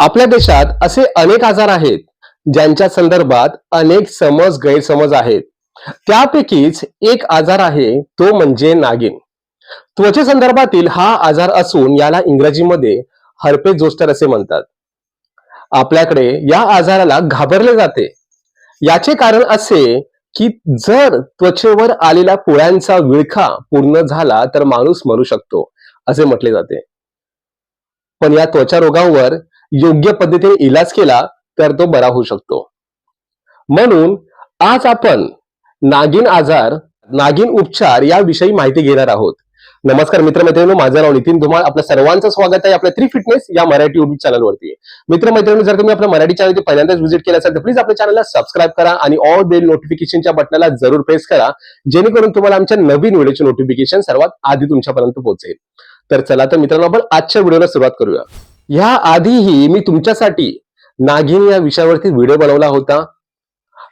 आपल्या देशात असे अनेक आजार आहेत ज्यांच्या संदर्भात अनेक समज गैरसमज आहेत. त्यापैकीच एक आजार आहे तो म्हणजे नागिन त्वचे संदर्भातील हा आजार असून याला इंग्रजीमध्ये हर्पे जोस्टर असे म्हणतात. आपल्याकडे या आजाराला घाबरले जाते. याचे कारण असे की जर त्वचेवर आलेल्या पोळ्यांचा विळखा पूर्ण झाला तर माणूस मरू शकतो असे म्हटले जाते. पण या त्वचा रोगांवर योग्य पद्धतीने इलाज केला तर तो बरा होऊ शकतो. म्हणून आज आपण नागिन आजार नागिन उपचार याविषयी माहिती घेणार आहोत. नमस्कार मित्रमैत्रिणी माझं नाव नितीन धुमाळ. आपल्या सर्वांचं स्वागत आहे आपल्या थ्री फिटनेस या मराठी युट्यूब चॅनलवरती मित्रमैत्रिणी जर तुम्ही आपल्या मराठी चॅनल पहिल्यांदाच व्हिजिट केलं असेल तर प्लीज आपल्या चॅनलला सबस्क्राईब करा आणि ऑल बेल नोटिफिकेशनच्या बटनाला जरूर प्रेस करा जेणेकरून तुम्हाला आमच्या नवीन व्हिडिओचे नोटिफिकेशन सर्वात आधी तुमच्यापर्यंत पोहोचेल. तर चला तर मित्रांनो आपण आजच्या व्हिडिओला सुरुवात करूया. ह्या आधीही मी तुमच्यासाठी नागिन या विषयावरती व्हिडिओ बनवला होता.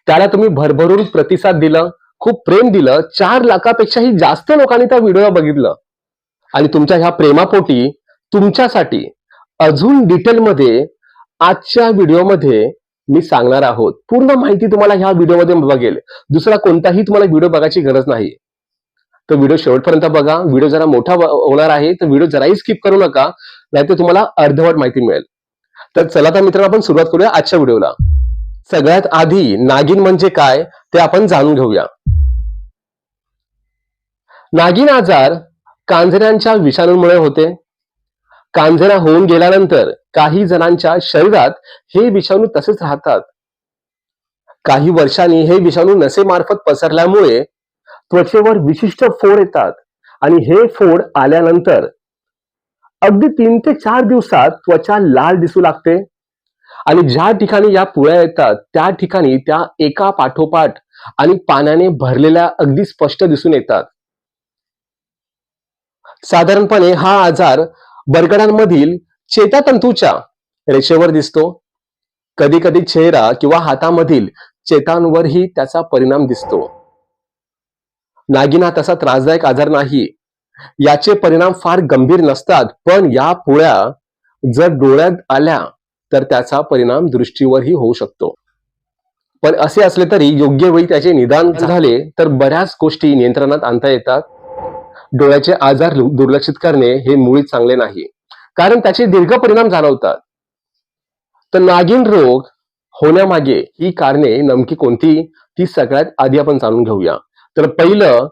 त्याला तुम्ही भरभरून प्रतिसाद दिला खूप प्रेम दिलं चार लाखापेक्षाही जास्त लोकांनी त्या व्हिडिओला बघितलं. आणि तुमच्या ह्या प्रेमापोटी तुमच्यासाठी अजून डिटेलमध्ये आजच्या व्हिडिओमध्ये मी सांगणार आहोत. पूर्ण माहिती तुम्हाला ह्या व्हिडिओमध्ये बघेल. दुसरा कोणताही तुम्हाला व्हिडिओ बघायची गरज नाही. तर व्हिडिओ शेवटपर्यंत बघा. व्हिडिओ जरा मोठा होणार आहे तर व्हिडिओ जराही स्किप करू नका. नाहीतर तुम्हाला अर्धवट माहिती मिळेल. तर चला तर मित्रांनो आपण सुरुवात करूया आजच्या व्हिडिओला सगळ्यात आधी नागिन म्हणजे काय ते आपण जाणून घेऊया. नागिन आजार कांजऱ्यांच्या विषाणूमुळे होते. कांजरा होऊन गेल्यानंतर काही जणांच्या शरीरात हे विषाणू तसेच राहतात. काही वर्षांनी हे विषाणू नसेमार्फत पसरल्यामुळे त्वचेवर विशिष्ट फोड येतात. आणि हे फोड आल्यानंतर अगदी तीन ते चार दिवसात त्वचा लाल दिसू लागते. आणि ज्या ठिकाणी या पुळ्या येतात त्या ठिकाणी त्या एका पाठोपाठ आणि पाण्याने भरलेल्या अगदी स्पष्ट दिसून येतात. साधारणपणे हा आजार बरगडांमधील चेतातंतूच्या रेषेवर दिसतो. कधी कधी चेहरा किंवा हातामधील चेतांवरही त्याचा परिणाम दिसतो. नागिन हा तसा त्रासदायक आजार नाही. याचे परिणाम फार गंभीर नसतात पण या पुळ्या जर डोळ्यात आल्या तर त्याचा परिणाम दृष्टीवरही होऊ शकतो. पण असे असले तरी योग्य वेळी त्याचे निदान झाले तर बऱ्याच गोष्टी नियंत्रणात आणता येतात. डोळ्याचे आजार दुर्लक्षित करणे हे मुळीच चांगले नाही. कारण त्याचे दीर्घ परिणाम जाणवतात. तर नागिन रोग होण्यामागे ही कारणे नेमकी कोणती ती सगळ्यात आधी आपण जाणून घेऊया. तर पहिलं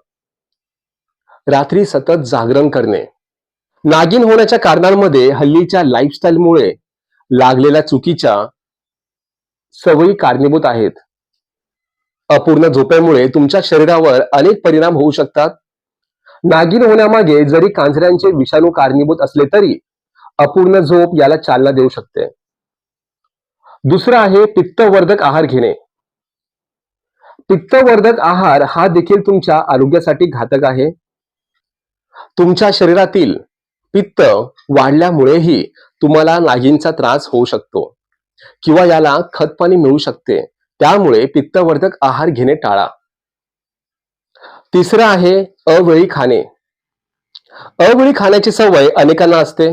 रात्री सतत जागरण करणे. नागिन होण्याच्या कारणांमध्ये हल्लीच्या लाईफस्टाईलमुळे लागलेल्या चुकीच्या सवयी कारणीभूत आहेत. अपूर्ण झोपेमुळे तुमच्या शरीरावर अनेक परिणाम होऊ शकतात. नागिन होण्यामागे जरी कांजऱ्यांचे विषाणू कारणीभूत असले तरी अपूर्ण झोप याला चालना देऊ शकते. दुसरं आहे पित्तवर्धक आहार घेणे. पित्तवर्धक आहार हा देखील तुमच्या आरोग्यासाठी घातक आहे. तुमच्या शरीरातील पित्त वाढल्यामुळेही तुम्हाला नागिनचा त्रास होऊ शकतो किंवा याला खतपाणी मिळू शकते. त्यामुळे पित्तवर्धक आहार घेणे टाळा. तिसरं आहे अवेळी खाणे. अवेळी खाण्याची सवय अनेकांना असते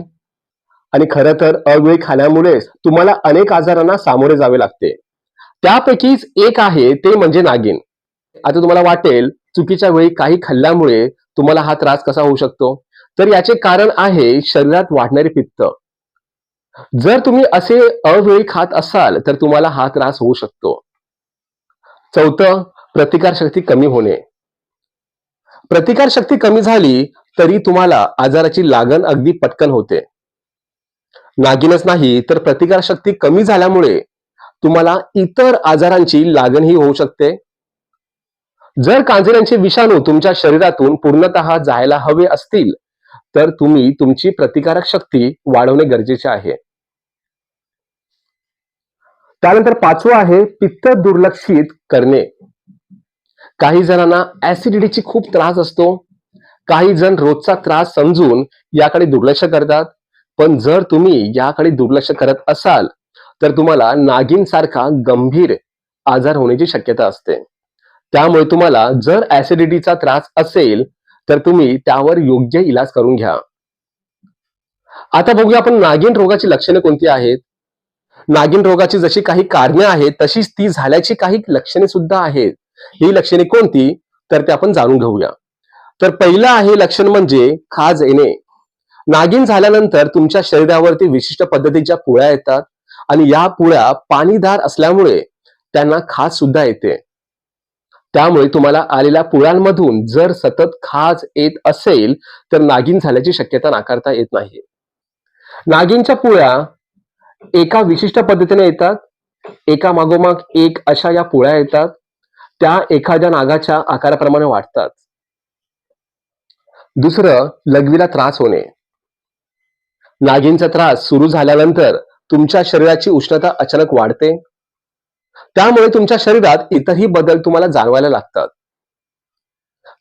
आणि खरं तर अवेळी खाण्यामुळेच तुम्हाला अनेक आजारांना सामोरे जावे लागते. त्यापैकीच एक आहे ते म्हणजे नागिन. आता तुम्हाला वाटेल चुकीच्या वेळी काही खाल्ल्यामुळे तुम्हाला हा त्रास कसा होऊ शकतो? तर याचे कारण आहे शरीरात वाढणारे पित्त. जर तुम्ही असे अवेळी खात असाल तर तुम्हाला हा त्रास होऊ शकतो. चौथं प्रतिकारशक्ती कमी होणे. प्रतिकारशक्ती कमी झाली तरी तुम्हाला आजाराची लागण अगदी पटकन होते. नागिनच नाही तर प्रतिकारशक्ती कमी झाल्यामुळे तुम्हाला इतर आजारांची लागणही होऊ शकते. जर कांजिऱ्यांचे विषाणू तुमच्या शरीरातून पूर्णतः जायला हवे असतील तर तुम्ही तुमची प्रतिकारक शक्ती वाढवणे गरजेचे आहे. त्यानंतर पाचवं आहे पित्त दुर्लक्षित करणे. काही जणांना ऍसिडिटीची खूप त्रास असतो. काही जण रोजचा त्रास समजून याकडे दुर्लक्ष करतात. पण जर तुम्ही याकडे दुर्लक्ष करत असाल तर तुम्हाला नागिन सारखा गंभीर आजार होण्याची शक्यता असते. त्यामुळे तुम्हाला जर ऍसिडिटीचा त्रास असेल तर तुम्ही त्यावर योग्य इलाज करून घ्या. आता बघूया आपण नागिन रोगाची लक्षणे कोणती आहेत? नागिन रोगाची जशी काही कारणे आहेत तशीच ती झाल्याची काही लक्षणे सुद्धा आहेत. ही लक्षणे कोणती? तर ते आपण जाणून घेऊया. तर पहिलं आहे लक्षण म्हणजे खाज येणे. नागिन झाल्यानंतर तुमच्या शरीरावरती विशिष्ट पद्धतीच्या पुळ्या येतात. आणि या पुळ्या पाणीदार असल्यामुळे त्यांना खाज सुद्धा येते. त्यामुळे तुम्हाला आलेल्या पुळ्यांमधून जर सतत खाज येत असेल तर नागिन झाल्याची शक्यता नाकारता येत नाही. नागिनच्या पुळ्या एका विशिष्ट पद्धतीने येतात. एका मागोमाग एक अशा या पुळ्या येतात. त्या एखाद्या नागाच्या आकाराप्रमाणे वाटतात दुसरं लघवीला त्रास होणे. नागिनचा त्रास सुरू झाल्यानंतर तुमच्या शरीराची उष्णता अचानक वाढते. त्यामुळे तुमच्या शरीरात इतरही बदल तुम्हाला जाणवायला लागतात.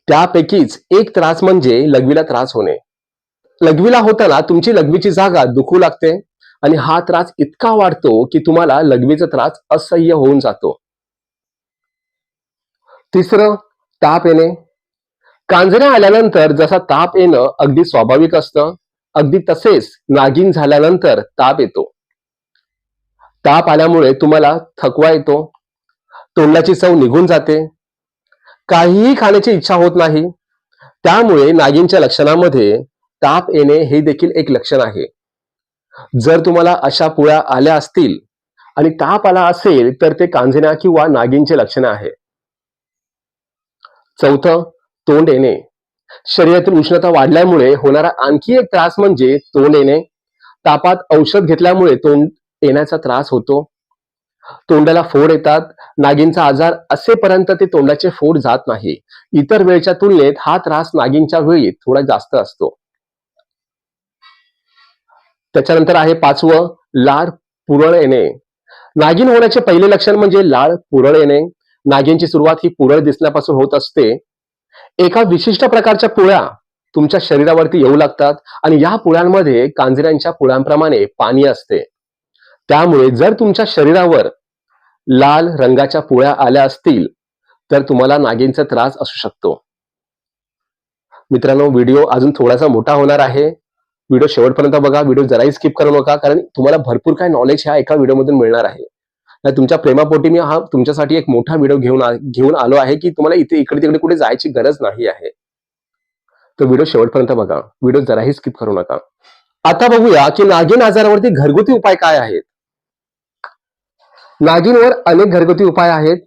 त्यापैकीच एक त्रास म्हणजे लघवीला त्रास होणे. लघवीला होताना तुमची लघवीची जागा दुखू लागते आणि हा त्रास इतका वाढतो की तुम्हाला लघवीचा त्रास असह्य होऊन जातो. तिसरं ताप येणे. कांजण्या आल्यानंतर जसा ताप येणं अगदी स्वाभाविक असतं अगदी तसेच नागिन झाल्यानंतर ताप येतो. ताप आल्यामुळे तुम्हाला थकवा येतो तोंडाची चव निघून जाते काहीही खाण्याची इच्छा होत नाही त्यामुळे नागिनच्या लक्षणामध्ये ताप येणे हे देखील एक लक्षण आहे. जर तुम्हाला अशा पुळ्या आल्या असतील आणि ताप आला असेल तर ते कांजिण्या किंवा नागिनचे लक्षण आहे. चौथं तोंड येणे. शरीरातील उष्णता वाढल्यामुळे होणारा आणखी एक त्रास म्हणजे तोंड येणे. तापात औषध घेतल्यामुळे तोंड येण्याचा त्रास होतो. तोंडाला फोड येतात. नागिनचा आजार असेपर्यंत ते तोंडाचे फोड जात नाही. इतर वेळच्या तुलनेत हा त्रास नागिनच्या वेळी थोडा जास्त असतो. त्याच्यानंतर आहे पाचवं लाळ पुरळ येणे. नागिन होण्याचे पहिले लक्षण म्हणजे लाळ पुरळ येणे. नागिनची सुरुवात ही पुरळ दिसण्यापासून होत असते. एका विशिष्ट प्रकारच्या पुळ्या तुमच्या शरीरावरती येऊ लागतात आणि या पुळ्यांमध्ये कांजऱ्यांच्या पुळ्यांप्रमाणे पाणी असते. त्यामुळे जर तुमच्या शरीरावर लाल रंगाच्या पोळ्या आल्या असतील तर तुम्हाला नागिनचा त्रास असू शकतो. मित्रांनो व्हिडिओ अजून थोडासा मोठा होणार आहे. व्हिडिओ शेवटपर्यंत बघा. व्हिडिओ जराही स्किप करू नका कारण तुम्हाला भरपूर काय नॉलेज ह्या एका व्हिडिओमधून मिळणार आहे. तुमच्या प्रेमापोटी मी हा तुमच्यासाठी एक मोठा व्हिडिओ घेऊन घेऊन आलो आहे की तुम्हाला इथे इकडे तिकडे कुठे जायची गरज नाही आहे. तर व्हिडिओ शेवटपर्यंत बघा. व्हिडिओ जराही स्किप करू नका. आता बघूया की नागिन आजारावरती घरगुती उपाय काय आहेत? नागिनवर अनेक घरगुती उपाय आहेत.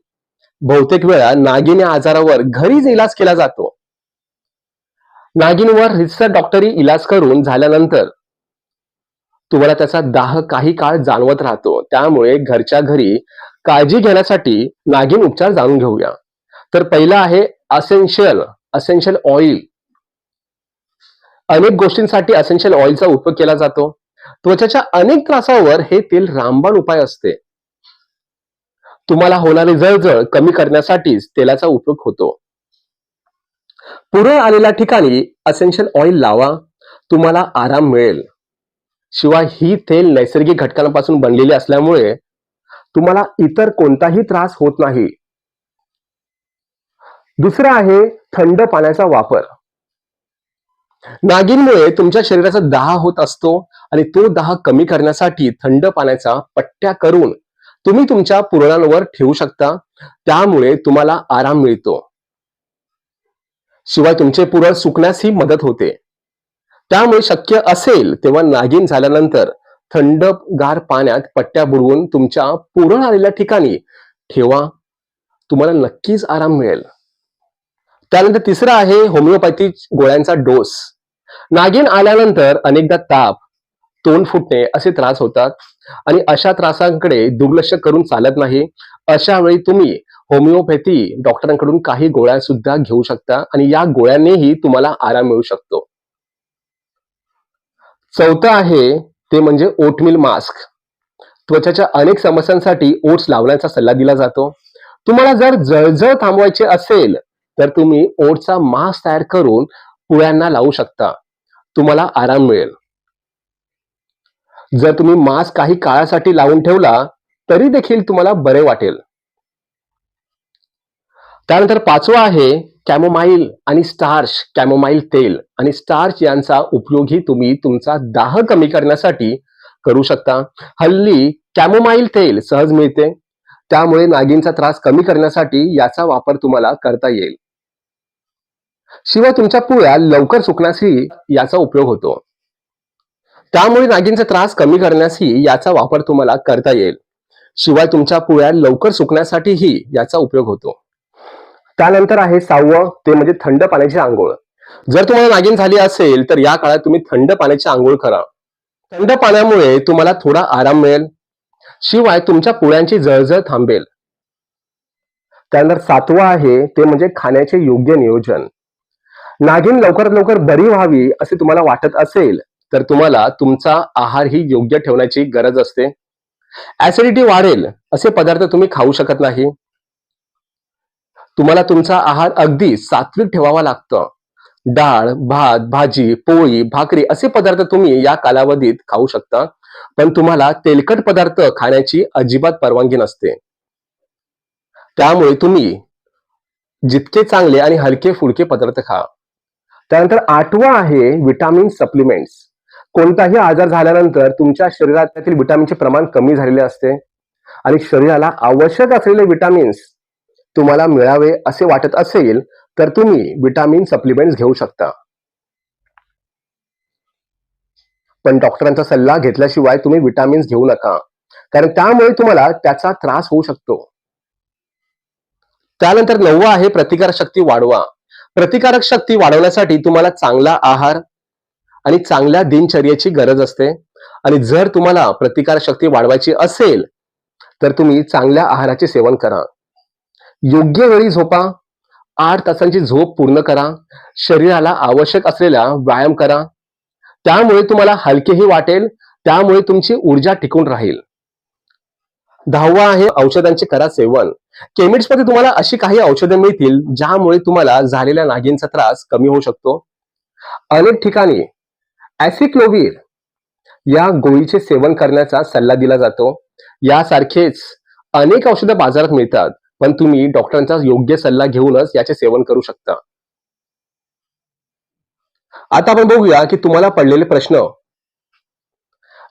बहुतेक वेळा नागिनी आजारावर घरीच इलाज केला जातो. नागिनीवर रितसर डॉक्टरी इलाज करून झाल्यानंतर तुम्हाला त्याचा दाह काही काळ जाणवत राहतो. त्यामुळे घरच्या घरी काळजी घेण्यासाठी नागिन उपचार जाणून घेऊया. तर पहिला आहे असेन्शियल असेन्शियल ऑइल अनेक गोष्टींसाठी असेन्शियल ऑइलचा उपयोग केला जातो. त्वचेच्या अनेक त्रासावर हे तेल रामबाण उपाय असते. तुम्हाला होणारी जळजळ कमी करण्यासाठीच तेलाचा उपयोग होतो. पुरळ आलेल्या ठिकाणी असेन्शियल ऑइल लावा तुम्हाला आराम मिळेल. शिवाय ही तेल नैसर्गिक घटकांपासून बनलेली असल्यामुळे तुम्हाला इतर कोणताही त्रास होत नाही. दुसरं आहे थंड पाण्याचा वापर. नागिनमुळे तुमच्या शरीराचा दाह होत असतो आणि तो दाह कमी करण्यासाठी थंड पाण्याचा पट्ट्या करून तुम्ही तुमच्या पुरणांवर ठेवू शकता. त्यामुळे तुम्हाला आराम मिळतो. शिवाय तुमचे पुरण सुकण्यासही मदत होते. त्यामुळे शक्य असेल तेव्हा नागिन झाल्यानंतर थंड गार पाण्यात पट्ट्या बुडवून तुमच्या पुरण आलेल्या ठिकाणी ठेवा. तुम्हाला नक्कीच आराम मिळेल. त्यानंतर तिसरा आहे होमिओपॅथी गोळ्यांचा डोस. नागिन आल्यानंतर अनेकदा ताप तोंड फुटणे असे त्रास होतात. आणि अशा त्रासांकडे दुर्लक्ष करून चालत नाही. अशा वेळी तुम्ही होमिओपॅथी डॉक्टरांकडून काही गोळ्या सुद्धा घेऊ शकता आणि या गोळ्यांनीही तुम्हाला आराम मिळू शकतो. चौथं आहे ते म्हणजे ओटमिल मास्क त्वचाच्या अनेक समस्यांसाठी ओट्स लावण्याचा सल्ला दिला जातो. तुम्हाला जर जळजळ थांबवायचे असेल तर तुम्ही ओटचा मास्क तयार करून पुळ्यांना लावू शकता. तुम्हाला आराम मिळेल. जर तुम्ही मास्क काही काळासाठी लावून ठेवला तरी देखील तुम्हाला बरे वाटेल. त्यानंतर पाचवा आहे कॅमोमाईल आणि स्टार्च कॅमोमाईल तेल. आणि स्टार्च यांचा उपयोगही तुम्ही तुमचा दाह कमी करण्यासाठी करू शकता. हल्ली कॅमोमाईल तेल सहज मिळते. त्यामुळे नागिनचा त्रास कमी करण्यासाठी याचा वापर तुम्हाला करता येईल. शिवाय तुमच्या पुळ्या लवकर सुकण्यासही याचा उपयोग होतो. त्यामुळे नागिनचा त्रास कमी करण्यासही याचा वापर तुम्हाला करता येईल. शिवाय तुमच्या पुळ्या लवकर सुकण्यासाठीही याचा उपयोग होतो. त्यानंतर आहे सहावं ते म्हणजे थंड पाण्याची आंघोळ. जर तुम्हाला नागिन झाली असेल तर या काळात तुम्ही थंड पाण्याची आंघोळ करा. थंड पाण्यामुळे तुम्हाला थोडा आराम मिळेल. शिवाय तुमच्या पुळ्यांची जळजळ थांबेल. त्यानंतर सातवं आहे ते म्हणजे खाण्याचे योग्य नियोजन. नागिन लवकरात लवकर बरी व्हावी असे तुम्हाला वाटत असेल तर तुम्हाला तुमचा आहार ही योग्य ठेवण्याची गरज असते. ऍसिडिटी वाढेल असे पदार्थ तुम्ही खाऊ शकत नाही. तुम्हाला तुमचा आहार अगदी सात्विक ठेवावा लागतं. डाळ भात भाजी पोळी भाकरी असे पदार्थ तुम्ही या कालावधीत खाऊ शकता. पण तुम्हाला तेलकट पदार्थ खाण्याची अजिबात परवानगी नसते. त्यामुळे तुम्ही जितके चांगले आणि हलके फुलके पदार्थ खा. त्यानंतर आठवा आहे विटामिन सप्लिमेंट्स कोणताही आजार झाल्यानंतर तुमच्या शरीरातील विटामिनचे प्रमाण कमी झालेले असते आणि शरीराला आवश्यक असलेले विटामिन्स तुम्हाला मिळावे असे वाटत असेल तर तुम्ही विटामिन सप्लिमेंट्स घेऊ शकता. पण डॉक्टरांचा सल्ला घेतल्याशिवाय तुम्ही विटामिन्स घेऊ नका कारण त्यामुळे तुम्हाला त्याचा त्रास होऊ शकतो. त्यानंतर नववा आहे प्रतिकारक शक्ती वाढवा. प्रतिकारक शक्ती वाढवण्यासाठी तुम्हाला चांगला आहार आणि चांगल्या दिनचर्येची गरज असते. आणि जर तुम्हाला प्रतिकार शक्ती वाढवायची असेल तर तुम्ही चांगल्या आहाराचे सेवन करा. योग्य वेळी झोपा. आठ तासांची झोप पूर्ण करा. शरीराला आवश्यक असलेला व्यायाम करा. त्यामुळे तुम्हाला हलकेही वाटेल. त्यामुळे तुमची ऊर्जा टिकून राहील. दहावा आहे औषधांचे करा सेवन. केमिट्समध्ये तुम्हाला अशी काही औषधे मिळतील ज्यामुळे तुम्हाला झालेल्या नागींचा त्रास कमी होऊ शकतो. अनेक ठिकाणी ऍसिक्लोव्हिर या गोळीचे सेवन करण्याचा सल्ला दिला जातो. यासारखेच अनेक औषधं बाजारात मिळतात पण तुम्ही डॉक्टरांचा योग्य सल्ला घेऊनच याचे सेवन करू शकता. आता आपण बघूया की तुम्हाला पडलेले प्रश्न.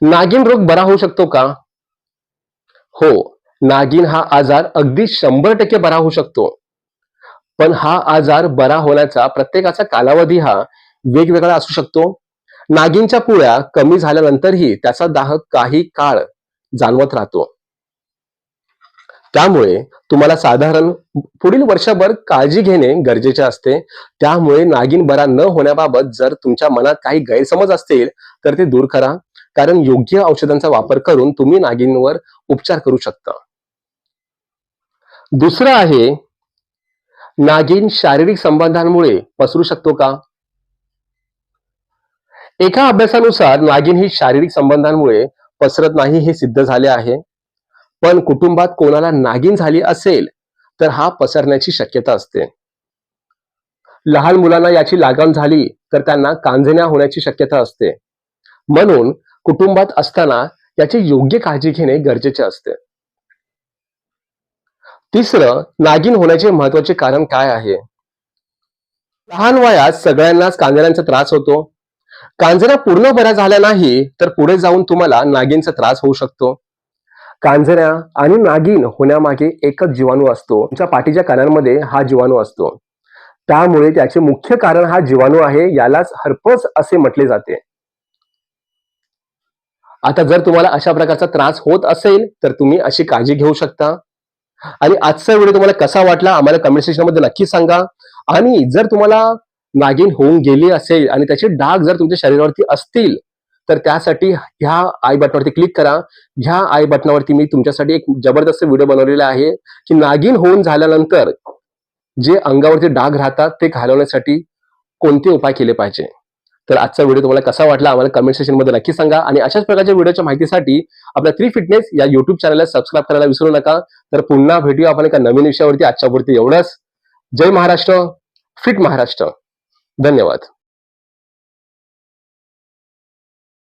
नागिन रोग बरा होऊ शकतो का? हो नागिन हा आजार अगदी शंभर टक्के बरा होऊ शकतो. पण हा आजार बरा होण्याचा प्रत्येकाचा कालावधी हा वेगवेगळा असू शकतो. नागिनच्या पुळ्या कमी झाल्यानंतरही त्याचा दाह काही काळ जाणवत राहतो. त्यामुळे तुम्हाला साधारण पुढील वर्षभर काळजी घेणे गरजेचे असते. त्यामुळे नागिन बरा न होण्याबाबत जर तुमच्या मनात काही गैरसमज असतील तर ते दूर करा. कारण योग्य औषधांचा वापर करून तुम्ही नागिनवर उपचार करू शकता. दुसरं आहे नागिन शारीरिक संबंधांमुळे पसरू शकतो का? एका अभ्यासानुसार नागिन ही शारीरिक संबंधांमुळे पसरत नाही हे सिद्ध झाले आहे. पण कुटुंबात कोणाला नागिन झाली असेल तर हा पसरण्याची शक्यता असते. लहान मुलांना याची लागण झाली तर त्यांना कांजण्या होण्याची शक्यता असते. म्हणून कुटुंबात असताना याची योग्य काळजी घेणे गरजेचे असते. तिसरं नागिन होण्याचे महत्त्वाचे कारण काय आहे? लहान वयात सगळ्यांनाच कांजण्यांचा त्रास होतो. कांजरा पूर्ण बऱ्या झाल्या नाही तर पुढे जाऊन तुम्हाला नागिनचा त्रास होऊ शकतो. कांजऱ्या आणि नागिन होण्यामागे एकच जीवाणू असतो. तुमच्या पाठीच्या कानांमध्ये हा जीवाणू असतो. त्यामुळे त्याचे मुख्य कारण हा जीवाणू आहे यालाच हर्पस असे म्हटले जाते. आता जर तुम्हाला अशा प्रकारचा त्रास होत असेल तर तुम्ही अशी काळजी घेऊ शकता. आणि आजचा व्हिडिओ तुम्हाला कसा वाटला आम्हाला कमेंट सेक्शनमध्ये नक्की सांगा. आणि जर तुम्हाला नागिन होऊन गेली असेल आणि त्याचे डाग जर तुमच्या शरीरावरती असतील तर त्यासाठी ह्या आय बटनावरती क्लिक करा. ह्या आय बटनावरती मी तुमच्यासाठी एक जबरदस्त व्हिडिओ बनवलेला आहे की नागिन होऊन झाल्यानंतर जे अंगावरती डाग राहतात ते घालवण्यासाठी कोणते उपाय केले पाहिजे? तर आजचा व्हिडिओ तुम्हाला कसा वाटला आम्हाला कमेंट सेक्शनमध्ये नक्की सांगा आणि अशाच प्रकारच्या व्हिडिओच्या माहितीसाठी आपल्या थ्री फिटनेस या युट्यूब चॅनलला सबस्क्राईब करायला विसरू नका. तर पुन्हा भेटूया आपण एका नवीन विषयावरती. आजच्या पुरती एवढंच. जय महाराष्ट्र. फिट महाराष्ट्र. धन्यवाद